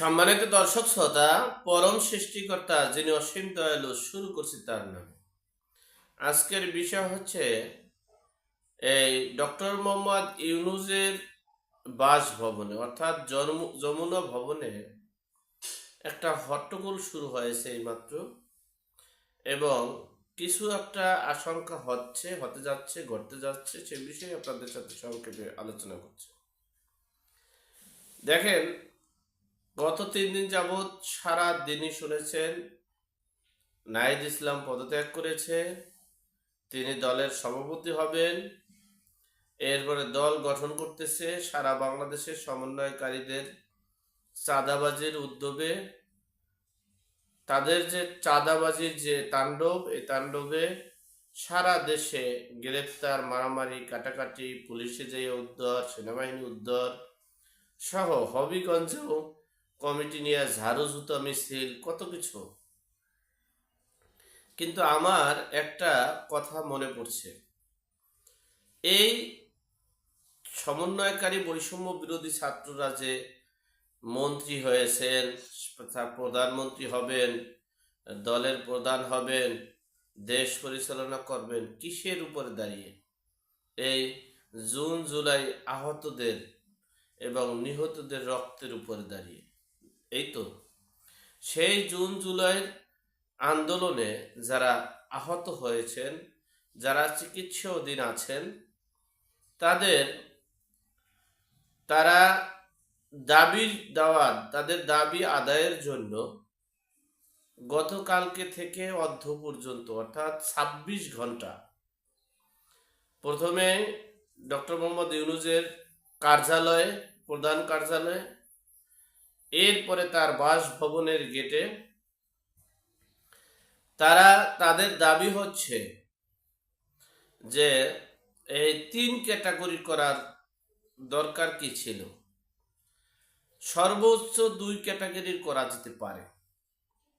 সম্মানিত দর্শক শ্রোতা, পরম সৃষ্টিকর্তা যিনি অসীম দয়ালু শুরু করছি তার নাম। আজকের বিষয় হচ্ছে এই ডক্টর মোহাম্মদ ইউনুজের বাসভবনে, অর্থাৎ জন্ম, যমুনা ভবনে একটা হট্টগোল শুরু হয়েছে এইমাত্র এবং কিছু একটা আশঙ্কা হচ্ছে, হতে যাচ্ছে, ঘটতে যাচ্ছে, সে বিষয়ে আপনাদের সাথে সংক্ষেপে আলোচনা করছে। দেখেন গত তিন দিন যাবৎ সারা দিনই শুনেছেন নাহিদ ইসলাম পদত্যাগ করেছে, তিনি দলের সভাপতি হবেন, এরপরে দল গঠন করতেছে সারা বাংলাদেশের সমন্বয়কারীদের চাঁদাবাজির উদ্যোগে। তাদের যে চাঁদাবাজির যে তাণ্ডব, এই তাণ্ডবে সারা দেশে গ্রেফতার মারামারি, কাটাকাটি, পুলিশে যে উদ্ধার, সেনাবাহিনী উদ্ধার সহ হবিগঞ্জেও কমিটি নিয়ে ঝাড়ু জুতো মিছিল, কত কিছু। কিন্তু আমার একটা কথা মনে পড়ছে। এই সমন্বয়কারী বৈষম্য বিরোধী ছাত্ররা যে মন্ত্রী হয়েছেন প্রধানমন্ত্রী হবেন, দলের প্রধান হবেন, দেশ পরিচালনা করবেন, কিসের উপরে দাঁড়িয়ে? এই জুন, জুলাই আহতদের এবং নিহতদের রক্তের উপরে দাঁড়িয়ে। এই তো। সেই জুন, জুলাইয়ের আন্দোলনে যারা আহত হয়েছেন, যারা চিকিৎসাধীন আছেন, তাদের, তারা দাবি দেওয়া তাদের দাবি আদায়ের জন্য গতকালকে থেকে অর্ধ পর্যন্ত, অর্থাৎ ছাব্বিশ ঘণ্টা, প্রথমে ডক্টর মোহাম্মদ ইউনুজের কার্যালয়ে, প্রধান কার্যালয়ে এরপরে তার বাসভবনের গেটে তারা তাদের দাবি হচ্ছে যে এই তিন ক্যাটাগরি করার দরকার কি ছিল? সর্বোচ্চ দুই ক্যাটাগরির করা যেতে পারে।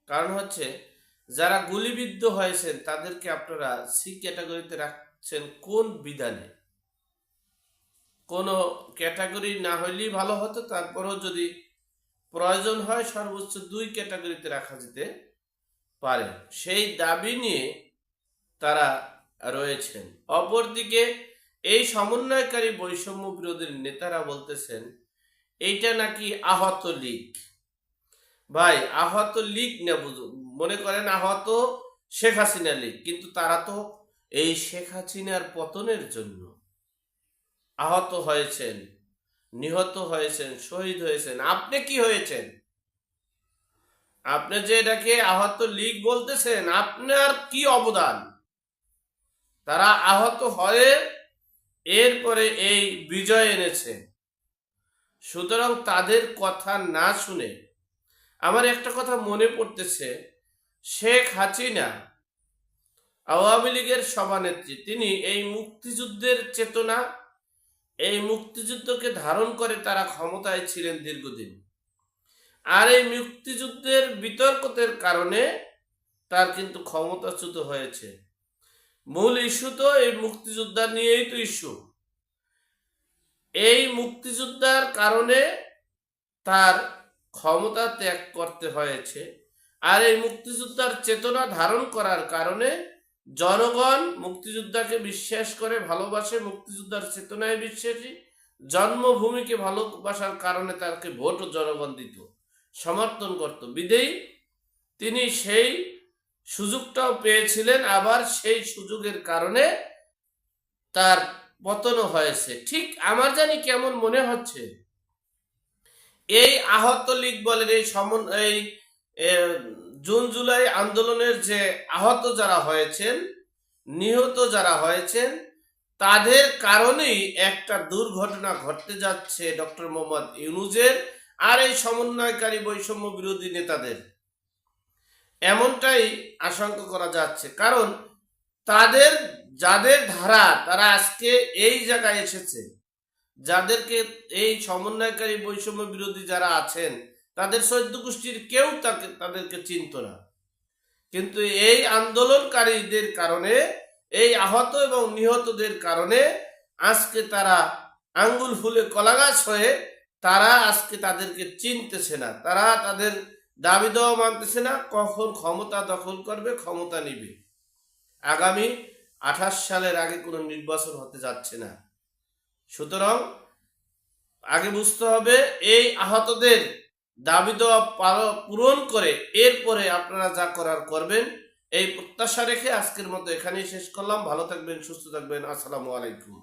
কারণ হচ্ছে, যারা গুলিবিদ্ধ হয়েছেন, তাদেরকে আপনারা সি ক্যাটাগরিতে রাখছেন কোন বিধানে? কোনো ক্যাটাগরি না হইলেই ভালো হতো, তারপরেও যদি প্রয়োজন হয় সর্বোচ্চ দুই ক্যাটাগরিতে রাখা যেতে পারে। সেই দাবি নিয়ে তারা রয়েছেন। অপরদিকে এই সমন্বয়কারী বৈষম্য বিরোধীর নেতারা বলতেছেন, এইটা নাকি আহত লীগ? ভাই, আহত লীগ না মনে করেন আহত শেখ হাসিনা লীগ, কিন্তু তারা তো এই শেখ হাসিনার পতনের জন্য আহত হয়েছেন। নিহত হয়েছেন, শহীদ হয়েছেন। আপনি কি হয়েছেন? আপনি যে এটাকে আহত লীগ বলতেছেন আপনার কি অবদান? তারা আহত হয়ে এরপরে এই বিজয় এনেছে। সুতরাং তাদের কথা না শুনে আমার একটা কথা মনে পড়তেছে। শেখ হাসিনা, আওয়ামী লীগের সভানেত্রী, তিনি এই মুক্তিযুদ্ধের চেতনা এই মুক্তিযুদ্ধকে ধারণ করে তারা ক্ষমতায় ছিলেন দীর্ঘদিন। আর এই মুক্তিযুদ্ধের বিতর্কতের কারণে তার কিন্তু ক্ষমতাচ্যুত হয়েছে। মূল ইস্যু তো এই মুক্তিযোদ্ধা নিয়েই তো ইস্যু। এই মুক্তিযোদ্ধার কারণে তার ক্ষমতা ত্যাগ করতে হয়েছে। আর এই মুক্তিযোদ্ধার চেতনা ধারণ করার কারণে জনগণ মুক্তিযোদ্ধাকে বিশ্বাস করে, ভালোবাসে, মুক্তিযোদ্ধার চেতনায় বিশ্বাসী, জন্মভূমিকে ভালোবাসার কারণে তাকে ভোটও জনগণ দিত, সমর্থন করত। বিদেয়ী তিনি সেই সুযোগটাও পেয়েছিলেন, আবার সেই সুযোগের কারণে তার পতনও হয়েছে। ঠিক আমার জানি কেমন মনে হচ্ছে? এই আহত লীগ বলেন, এই সমন এই জুন, জুলাই আন্দোলনের যে আহত যারা হয়েছেন, নিহত যারা হয়েছেন, তাদের কারণেই একটা দুর্ঘটনা ঘটতে যাচ্ছে ডক্টর মোহাম্মদ ইউনুজের আর এই সমন্বয়কারী বৈষম্য বিরোধী নেতাদের। এমনটাই আশঙ্কা করা যাচ্ছে। কারণ তাদের, যাদের ধারা তারা আজকে এই জায়গায় এসেছে, যাদেরকে এই সমন্বয়কারী বৈষম্য বিরোধী যারা আছেন তাদের সৈদ্য গোষ্ঠীর কেউ তাকে, তাদেরকে চিনত না। কিন্তু এই আন্দোলনকারীদের কারণে, এই আহত এবং নিহতদের কারণে আজকে তারা আঙ্গুল ফুলে কলাগাছ হয়ে তারা আজকে তাদেরকে চিনতেছে না। তারা তাদের দাবি দেওয়া মানতেছে না, কখন ক্ষমতা দখল করবে, ক্ষমতা নিবে। আগামী আঠাশ সালের আগে কোনো নির্বাচন হতে যাচ্ছে না। সুতরাং আগে বুঝতে হবে, এই আহতদের দাবি দেওয়া পূরণ করে এরপরে আপনারা যা করার করবেন, এই প্রত্যাশা রেখে আজকের মতো এখানেই শেষ করলাম। ভালো থাকবেন, সুস্থ থাকবেন। আসসালামু আলাইকুম।